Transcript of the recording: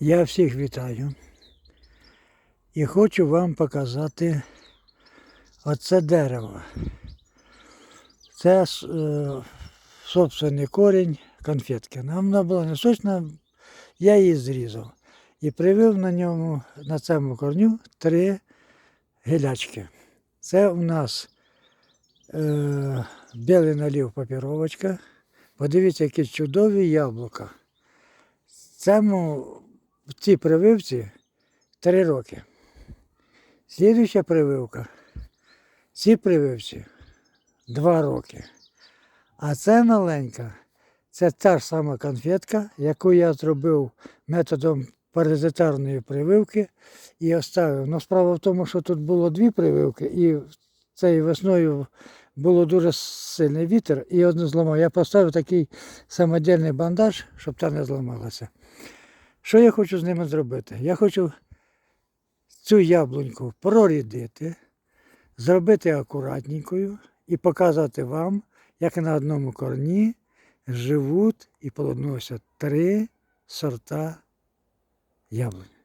Я всіх вітаю і хочу вам показати оце дерево. Це е, собственний корінь конфетки. Нам вона була не сочна, я її зрізав і привив на ньому, на цьому корню, три гілячки. Це у нас е, білий налів папіровочка. Подивіться, які чудові яблука. Цьому в цій прививці три роки. Слідуюча прививка. Цій прививці два роки. А це маленька, це та ж сама конфетка, яку я зробив методом паразитарної прививки і оставив. Ну, справа в тому, що тут було дві прививки, і цією весною було дуже сильний вітер, і одну зламав. Я поставив такий самодільний бандаж, щоб та не зламалася. Що я хочу з ними зробити? Я хочу цю яблуньку прорідити, зробити акуратненькою і показати вам, як на одному корні живуть і плодоносять три сорта яблунь.